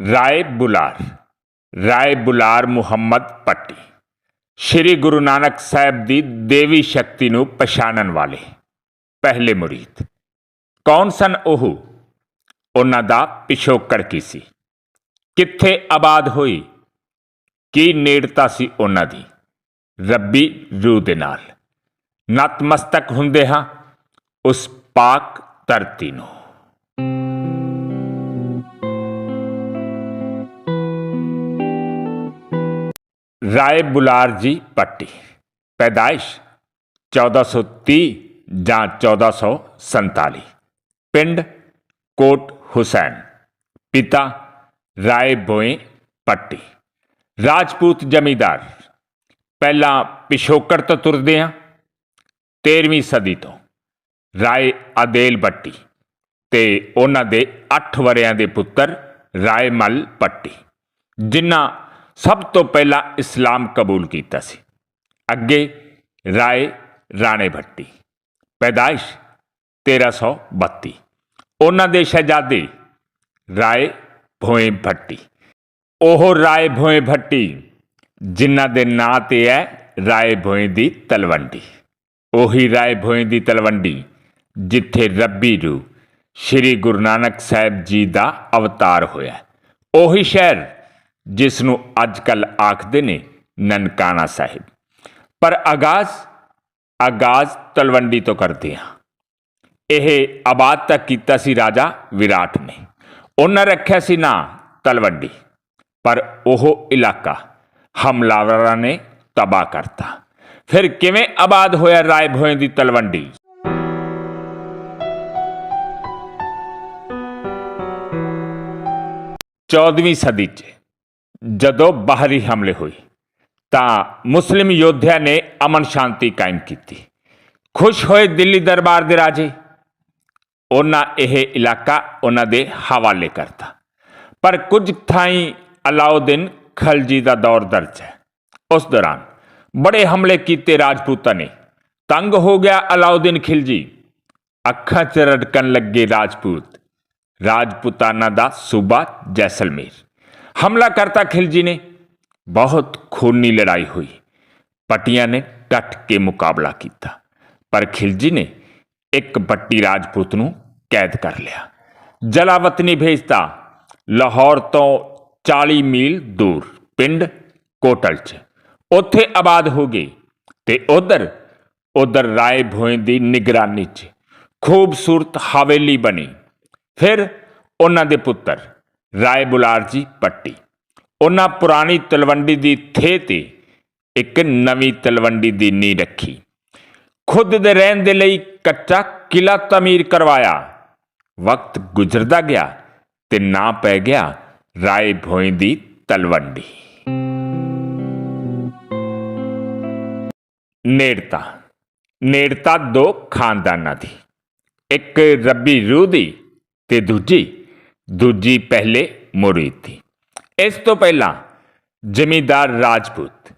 ਰਾਏ ਬੁਲਾਰ ਰਾਏ ਬੁਲਾਰ ਮੁਹੰਮਦ ਪੱਟੀ ਸ੍ਰੀ ਗੁਰੂ ਨਾਨਕ ਸਾਹਿਬ ਦੀ ਦੇਵੀ ਸ਼ਕਤੀ ਨੂੰ ਪਛਾਣਨ ਵਾਲੇ ਪਹਿਲੇ ਮੁਰੀਦ ਕੌਣ ਸਨ ਉਹ ਉਹਨਾਂ ਦਾ ਪਿਛੋਕੜ ਕੀ ਸੀ ਕਿੱਥੇ ਆਬਾਦ ਹੋਈ ਕੀ ਨੇੜਤਾ ਸੀ ਉਹਨਾਂ ਦੀ ਰੱਬੀ ਰੂਹ ਦੇ ਨਾਲ ਨਤਮਸਤਕ ਹੁੰਦੇ ਹਾਂ ਉਸ ਪਾਕ ਧਰਤੀ ਨੂੰ ਰਾਏ ਬੁਲਾਰ ਜੀ ਪੱਟੀ ਪੈਦਾਇਸ਼ 1430 ਜਾਂ 1447 ਪਿੰਡ ਕੋਟ ਹੁਸੈਨ ਪਿਤਾ ਰਾਏ ਬੋਏ ਪੱਟੀ ਰਾਜਪੂਤ ਜ਼ਮੀਦਾਰ ਪਹਿਲਾਂ ਪਿਛੋਕੜ ਤੋਂ ਤੁਰਦੇ ਹਾਂ 13ਵੀਂ ਸਦੀ ਤੋਂ ਰਾਏ ਆਦੇਲ ਪੱਟੀ ਤੇ ਉਹਨਾਂ ਦੇ 8 ਵਰਿਆਂ ਦੇ ਪੁੱਤਰ ਰਾਏ ਮਲ ਪੱਟੀ ਜਿਨ੍ਹਾਂ ਸਭ ਤੋਂ ਪਹਿਲਾਂ ਇਸਲਾਮ ਕਬੂਲ ਕੀਤਾ ਸੀ। ਅੱਗੇ ਰਾਏ ਰਾਣੇ ਭੱਟੀ, ਪੈਦਾਇਸ਼ 1332 ਉਹਨਾਂ ਦੇ ਸ਼ਹਿਜ਼ਾਦੇ ਰਾਏ ਭੋਏ ਭੱਟੀ। ਉਹ ਰਾਏ ਭੋਏ ਭੱਟੀ ਜਿਨ੍ਹਾਂ ਦੇ ਨਾਂ ਤੇ ਹੈ ਰਾਏ ਭੋਏ ਦੀ ਤਲਵੰਡੀ। ਉਹੀ ਰਾਏ ਭੋਏ ਦੀ ਤਲਵੰਡੀ ਜਿੱਥੇ ਰੱਬੀ ਰੂ ਸ੍ਰੀ ਗੁਰੂ ਨਾਨਕ ਸਾਹਿਬ ਜੀ ਦਾ ਅਵਤਾਰ ਹੋਇਆ। ਉਹੀ ਸ਼ਹਿਰ ਜਿਸ ਨੂੰ ਅੱਜ ਕੱਲ ਆਖਦੇ ਨੇ ਨਨਕਾਣਾ ਸਾਹਿਬ। ਪਰ ਆਗਾਜ਼ ਆਗਾਜ਼ ਤਲਵੰਡੀ ਤੋਂ ਕਰਦੇ ਹਾਂ। ਇਹ ਆਬਾਦ ਤੱਕ ਕੀਤਾ ਸੀ ਰਾਜਾ ਵਿਰਾਟ ਨੇ। ਉਹਨਾਂ ਰੱਖਿਆ ਸੀ ਨਾ ਤਲਵੰਡੀ, ਪਰ ਉਹ ਇਲਾਕਾ ਹਮਲਾਵਰਾਂ ਨੇ ਤਬਾਹ ਕਰਤਾ। ਫਿਰ ਕਿਵੇਂ ਆਬਾਦ ਹੋਇਆ ਰਾਏ ਭੋਏ ਦੀ ਤਲਵੰਡੀ? 14ਵੀਂ ਸਦੀ 'ਚ ਜਦੋਂ ਬਾਹਰੀ ਹਮਲੇ ਹੋਏ, ਤਾਂ ਮੁਸਲਿਮ ਯੋਧਿਆਂ ਨੇ ਅਮਨ ਸ਼ਾਂਤੀ ਕਾਇਮ ਕੀਤੀ। ਖੁਸ਼ ਹੋਏ ਦਿੱਲੀ ਦਰਬਾਰ ਦੇ ਰਾਜੇ, ਉਹਨਾਂ ਇਹ ਇਲਾਕਾ ਉਹਨਾਂ ਦੇ ਹਵਾਲੇ ਕਰਤਾ। ਪਰ ਕੁਝ ਥਾਈਂ ਅਲਾਉਦੀਨ ਖਲਜੀ ਦਾ ਦੌਰ ਦਰਜ ਹੈ। ਉਸ ਦੌਰਾਨ ਬੜੇ ਹਮਲੇ ਕੀਤੇ ਰਾਜਪੂਤਾਂ ਨੇ। ਤੰਗ ਹੋ ਗਿਆ ਅਲਾਉਦੀਨ ਖਿਲਜੀ। ਅੱਖਾਂ 'ਚ ਰੜਕਣ ਲੱਗੇ ਰਾਜਪੂਤ, ਰਾਜਪੂਤਾਨਾ ਦਾ ਸੂਬਾ ਜੈਸਲਮੇਰ। ਹਮਲਾ ਕਰਤਾ ਖਿਲਜੀ ਨੇ ਬਹੁਤ ਖੂਨੀ ਲੜਾਈ ਹੋਈ ਪਟੀਆਂ ਨੇ ਡਟ ਕੇ ਮੁਕਾਬਲਾ ਕੀਤਾ ਪਰ ਖਿਲਜੀ ਨੇ ਇੱਕ ਪੱਟੀ ਰਾਜਪੂਤ ਨੂੰ ਕੈਦ ਕਰ ਲਿਆ ਜਲਾਵਤਨੀ ਭੇਜਤਾ ਲਾਹੌਰ ਤੋਂ 40 ਮੀਲ ਦੂਰ ਪਿੰਡ ਕੋਟਲ 'ਚ ਉੱਥੇ ਆਬਾਦ ਹੋ ਗਈ ਤੇ ਉਧਰ ਉਧਰ ਰਾਏ ਭੋਇ ਦੀ ਨਿਗਰਾਨੀ 'ਚ ਖੂਬਸੂਰਤ ਹਵੇਲੀ ਬਣੀ ਫਿਰ ਉਹਨਾਂ ਦੇ ਪੁੱਤਰ ਰਾਏ ਬੁਲਾਰ ਜੀ ਪੱਟੀ। ਉਹਨਾਂ ਪੁਰਾਣੀ ਤਲਵੰਡੀ ਦੀ ਥੇ ਤੇ ਇੱਕ ਨਵੀਂ ਤਲਵੰਡੀ ਦੀ ਨੀਂਹ ਰੱਖੀ। ਖੁਦ ਦੇ ਰਹਿਣ ਦੇ ਲਈ ਕੱਚਾ ਕਿਲਾ ਤਮੀਰ ਕਰਵਾਇਆ। ਵਕਤ ਗੁਜ਼ਰਦਾ ਗਿਆ ਤੇ ਨਾ ਪੈ ਗਿਆ ਰਾਏ ਭੋਏ ਦੀ ਤਲਵੰਡੀ। ਨੇੜਤਾ। ਨੇੜਤਾ ਦੋ ਖਾਨਦਾਨਾਂ ਦੀ। ਇੱਕ ਰੱਬੀ ਰੂਹ ਦੀ ਤੇ ਦੂਜੀ ਦੂਜੀ ਪਹਿਲੇ ਮੁਰੀਦ ਦੀ। ਇਸ ਤੋਂ ਪਹਿਲਾਂ ਜ਼ਮੀਂਦਾਰ ਰਾਜਪੂਤ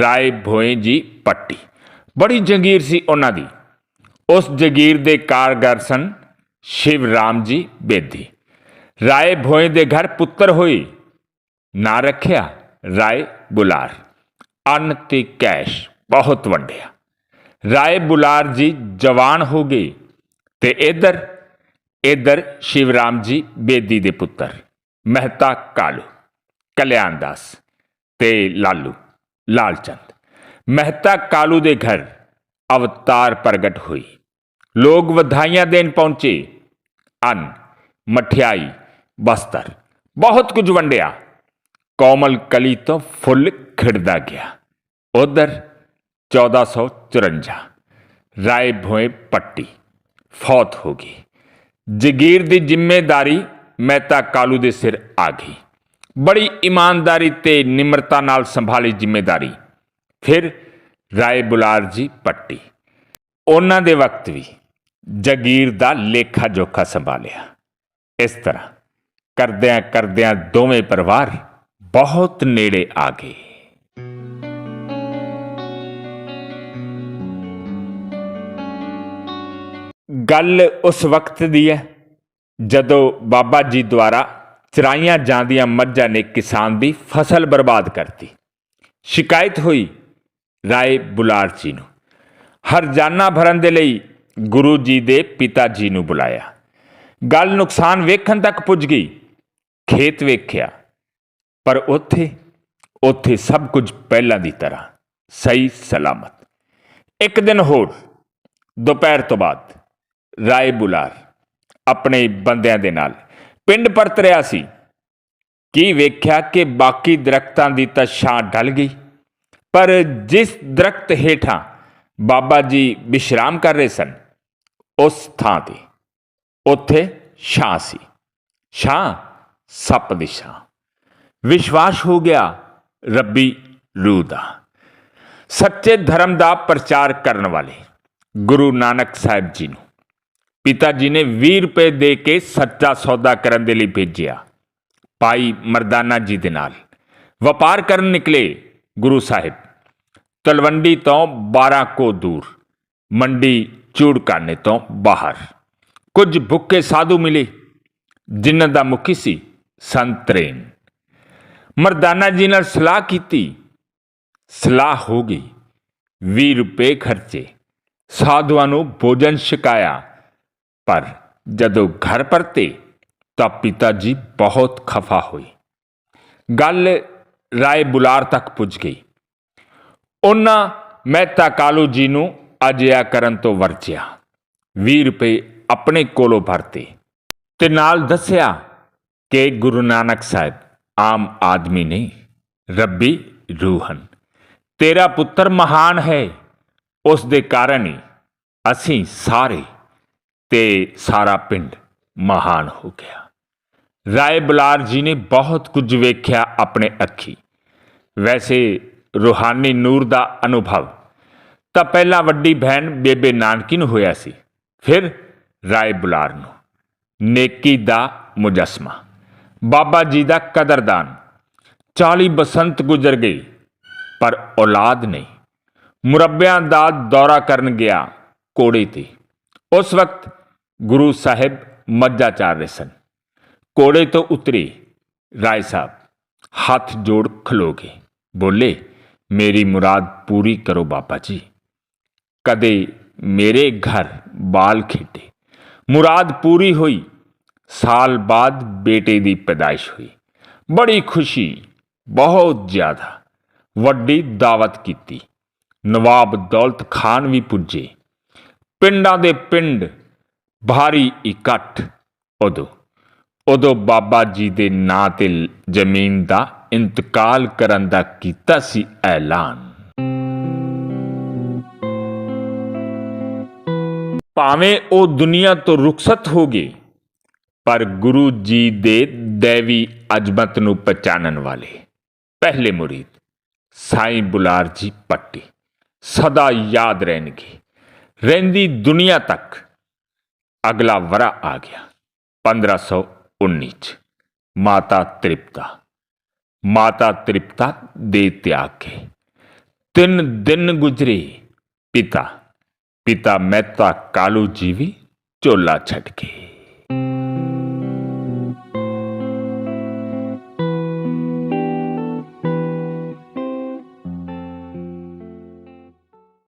ਰਾਏ ਭੋਏ ਜੀ ਪੱਟੀ। ਬੜੀ ਜੰਗੀਰ ਸੀ ਉਹਨਾਂ ਦੀ। ਉਸ ਜਗੀਰ ਦੇ ਕਾਰਗਰ ਸਨ ਸ਼ਿਵ ਰਾਮ ਜੀ ਬੇਦੀ। ਰਾਏ ਭੋਏ ਦੇ ਘਰ ਪੁੱਤਰ ਹੋਈ। ਨਾ ਰੱਖਿਆ ਰਾਏ ਬੁਲਾਰ। ਅੰਨ ਤੇ ਕੈਸ਼ ਬਹੁਤ ਵੰਡਿਆ। ਰਾਏ ਬੁਲਾਰ ਜੀ ਜਵਾਨ ਹੋ ਗਏ ਤੇ ਇਧਰ ਇਧਰ ਸ਼ਿਵਰਾਮ ਜੀ ਬੇਦੀ ਦੇ ਪੁੱਤਰ, ਮਹਿਤਾ ਕਾਲੂ, ਕਲਿਆਣ ਦਾਸ ਤੇ ਲਾਲੂ, ਲਾਲਚੰਦ। ਮਹਿਤਾ ਕਾਲੂ ਦੇ ਘਰ ਅਵਤਾਰ ਪ੍ਰਗਟ ਹੋਈ। ਲੋਕ ਵਧਾਈਆਂ ਦੇਣ ਪਹੁੰਚੇ। ਅੰਨ, ਮਠਿਆਈ, ਬਸਤਰ, ਬਹੁਤ ਕੁਝ ਵੰਡਿਆ। ਕੋਮਲ ਕਲੀ ਤੋਂ ਫੁੱਲ ਖਿੜਦਾ ਗਿਆ। ਉਧਰ 1454 ਰਾਏ ਭੋਏ ਪੱਟੀ, ਫੌਤ ਹੋ ਗਈ। ਜਗੀਰ ਦੀ ਜ਼ਿੰਮੇਵਾਰੀ ਮਹਿਤਾ ਕਾਲੂ ਦੇ ਸਿਰ ਆ ਗਈ। ਬੜੀ ਇਮਾਨਦਾਰੀ ਤੇ ਨਿਮਰਤਾ ਨਾਲ ਸੰਭਾਲੀ ਜ਼ਿੰਮੇਵਾਰੀ ਫਿਰ ਰਾਏ ਬੁਲਾਰ ਜੀ ਪੱਟੀ। ਉਹਨਾਂ ਦੇ ਵਕਤ ਵੀ ਜਗੀਰ ਦਾ ਲੇਖਾ ਜੋਖਾ ਸੰਭਾਲਿਆ। ਇਸ ਤਰ੍ਹਾਂ ਕਰਦਿਆਂ ਕਰਦਿਆਂ ਦੋਵੇਂ ਪਰਿਵਾਰ ਬਹੁਤ ਨੇੜੇ ਆ ਗਏ। ਗੱਲ ਉਸ ਵਕਤ ਦੀ ਹੈ ਜਦੋਂ ਬਾਬਾ ਜੀ ਦੁਆਰਾ ਚਰਾਈਆਂ ਜਾਂਦੀਆਂ ਮੱਝਾਂ ਨੇ ਕਿਸਾਨ ਦੀ ਫਸਲ ਬਰਬਾਦ ਕਰਤੀ। ਸ਼ਿਕਾਇਤ ਹੋਈ ਰਾਏ ਬੁਲਾਰ ਜੀ ਨੂੰ। ਹਰਜਾਨਾ ਭਰਨ ਦੇ ਲਈ ਗੁਰੂ ਜੀ ਦੇ ਪਿਤਾ ਜੀ ਨੂੰ ਬੁਲਾਇਆ। ਗੱਲ ਨੁਕਸਾਨ ਵੇਖਣ ਤੱਕ ਪੁੱਜ ਗਈ। ਖੇਤ ਵੇਖਿਆ। ਪਰ ਉੱਥੇ ਉੱਥੇ ਸਭ ਕੁਝ ਪਹਿਲਾਂ ਦੀ ਤਰ੍ਹਾਂ ਸਹੀ ਸਲਾਮਤ। ਇੱਕ ਦਿਨ ਹੋਰ, ਦੁਪਹਿਰ ਤੋਂ ਬਾਅਦ ਰਾਏ ਬੁਲਾਰ ਆਪਣੇ ਬੰਦਿਆਂ ਦੇ ਨਾਲ। ਪਿੰਡ ਪਰਤ ਰਿਹਾ ਸੀ। ਕੀ ਵੇਖਿਆ ਕਿ ਬਾਕੀ ਦਰਖਤਾਂ ਦੀ ਤਾਂ ਛਾਂ ਢਲ ਗਈ? ਪਰ ਜਿਸ ਦਰਖਤ ਹੇਠਾਂ ਬਾਬਾ ਜੀ ਵਿਸ਼ਰਾਮ ਕਰ ਰਹੇ ਸਨ, ਉਸ ਥਾਂ ਤੇ, ਉੱਥੇ ਛਾਂ ਸੀ। ਛਾਂ ਸੱਪ ਦੀ ਛਾਂ। ਵਿਸ਼ਵਾਸ ਹੋ ਗਿਆ ਰੱਬੀ ਰੂਹ ਦਾ। ਸੱਚੇ ਧਰਮ ਦਾ ਪ੍ਰਚਾਰ ਕਰਨ ਵਾਲੇ ਗੁਰੂ ਨਾਨਕ ਸਾਹਿਬ ਜੀ ਨੂੰ। ਪਿਤਾ ਜੀ ਨੇ 20 ਰੁਪਏ ਦੇ ਕੇ ਸੱਚਾ ਸੌਦਾ ਕਰਨ ਦੇ ਲਈ ਭੇਜਿਆ। ਪਾਈ ਮਰਦਾਨਾ ਜੀ ਦੇ ਨਾਲ। ਵਪਾਰ ਕਰਨ ਨਿਕਲੇ ਗੁਰੂ ਸਾਹਿਬ। ਤਲਵੰਡੀ ਤੋਂ 12 ਕੋ ਦੂਰ, ਮੰਡੀ ਚੂੜਕਾਨੇ ਤੋਂ ਬਾਹਰ। ਕੁਝ ਭੁੱਖੇ ਸਾਧੂ ਮਿਲੇ, ਜਿਨ੍ਹਾਂ ਦਾ ਮੁਖੀ ਸੀ ਸੰਤਰੇਨ ਮਰਦਾਨਾ ਜੀ ਨਾਲ ਸਲਾਹ ਕੀਤੀ। ਸਲਾਹ ਹੋ ਗਈ। 20 ਰੁਪਏ ਖਰਚੇ। ਸਾਧੂਆਂ ਨੂੰ ਭੋਜਨ ਛਕਾਇਆ। ਪਰ ਜਦੋਂ ਘਰ ਪਰਤੇ ਤਾਂ ਪਿਤਾ ਜੀ ਬਹੁਤ ਖਫਾ ਹੋਏ। ਗੱਲ ਰਾਏ ਬੁਲਾਰ ਤੱਕ ਪੁੱਜ ਗਈ। ਉਹਨਾਂ ਮਹਿਤਾ ਕਾਲੂ ਜੀ ਨੂੰ ਅਜਿਹਾ ਕਰਨ ਤੋਂ ਵਰਜਿਆ। 20 ਰੁਪਏ ਆਪਣੇ ਕੋਲੋਂ ਭਰਤੇ ਤੇ ਨਾਲ ਦੱਸਿਆ ਕਿ ਗੁਰੂ ਨਾਨਕ ਸਾਹਿਬ ਆਮ ਆਦਮੀ ਨਹੀਂ ਰੱਬੀ ਰੂਹ ਹਨ ਤੇਰਾ ਪੁੱਤਰ ਮਹਾਨ ਹੈ। ਉਸ ਦੇ ਕਾਰਨ ਹੀ ਅਸੀਂ ਸਾਰੇ ਤੇ ਸਾਰਾ ਪਿੰਡ ਮਹਾਨ ਹੋ ਗਿਆ। ਰਾਏ ਬੁਲਾਰ ਜੀ ਨੇ ਬਹੁਤ ਕੁਝ ਵੇਖਿਆ ਆਪਣੇ ਅੱਖੀ। ਵੈਸੇ ਰੂਹਾਨੀ ਨੂਰ ਦਾ ਅਨੁਭਵ ਤਾਂ ਪਹਿਲਾਂ ਵੱਡੀ ਭੈਣ ਬੇਬੇ ਨਾਨਕੀ ਨੂੰ ਹੋਇਆ ਸੀ, ਫਿਰ ਰਾਏ ਬੁਲਾਰ ਨੂੰ। ਨੇਕੀ ਦਾ ਮੁਜਸਮਾ। ਬਾਬਾ ਜੀ ਦਾ ਕਦਰਦਾਨ। 40 ਬਸੰਤ ਗੁਜ਼ਰ ਗਈ, ਪਰ ਔਲਾਦ ਨਹੀਂ। ਮੁਰੱਬਿਆਂ ਦਾ ਦੌਰਾ ਕਰਨ ਗਿਆ ਕੋੜੇ ਤੇ। ਉਸ ਵਕਤ ਗੁਰੂ ਸਾਹਿਬ ਮੱਝਾਂ ਚਾਰ ਰਹੇ ਸਨ। ਕੋੜੇ ਤੋਂ ਉਤਰੇ ਰਾਏ ਸਾਹਿਬ, ਹੱਥ ਜੋੜ ਖਲੋਗੇ ਬੋਲੇ, ਮੇਰੀ ਮੁਰਾਦ ਪੂਰੀ ਕਰੋ ਬਾਬਾ ਜੀ। ਕਦੇ ਮੇਰੇ ਘਰ ਬਾਲ ਖੇਡੇ। ਮੁਰਾਦ ਪੂਰੀ ਹੋਈ, ਸਾਲ ਬਾਅਦ ਬੇਟੇ ਦੀ ਪੈਦਾਇਸ਼ ਹੋਈ। ਬੜੀ ਖੁਸ਼ੀ, ਬਹੁਤ ਜ਼ਿਆਦਾ। ਵੱਡੀ ਦਾਵਤ ਕੀਤੀ। ਨਵਾਬ ਦੌਲਤ ਖਾਨ ਵੀ ਪੁੱਜੇ। ਪਿੰਡਾਂ ਦੇ ਪਿੰਡ ਭਾਰੀ ਇਕੱਠ ਉਦੋਂ ਉਦੋਂ ਬਾਬਾ ਜੀ ਦੇ ਨਾਂ ਤੇ ਜ਼ਮੀਨ ਦਾ ਇੰਤਕਾਲ ਕਰਨ ਦਾ ਕੀਤਾ ਸੀ ਐਲਾਨ। ਭਾਵੇਂ ਉਹ ਦੁਨੀਆ ਤੋਂ ਰੁਖਸਤ ਹੋ ਗਏ, ਪਰ ਗੁਰੂ ਜੀ ਦੇ ਦੇਵੀ ਅਜਮਤ ਨੂੰ ਪਛਾਣਨ ਵਾਲੇ ਪਹਿਲੇ ਮੁਰੀਦ ਸਾਈਂ ਬੁਲਾਰ ਜੀ ਪੱਟੀ ਸਦਾ ਯਾਦ ਰਹਿਣਗੇ। ਰਹਿੰਦੀ ਦੁਨੀਆ ਤੱਕ ਅਗਲਾ ਵਰਾ ਆ ਗਿਆ 1519 ਚ ਮਾਤਾ ਤ੍ਰਿਪਤਾ ਮਾਤਾ ਤ੍ਰਿਪਤਾ ਦੇ ਤਿਆਗ ਕੇ ਤਿੰਨ ਦਿਨ ਗੁਜ਼ਰੇ ਪਿਤਾ ਪਿਤਾ ਮਹਿਤਾ ਕਾਲੂ ਜੀ ਵੀ ਝੋਲਾ ਛੱਡ ਕੇ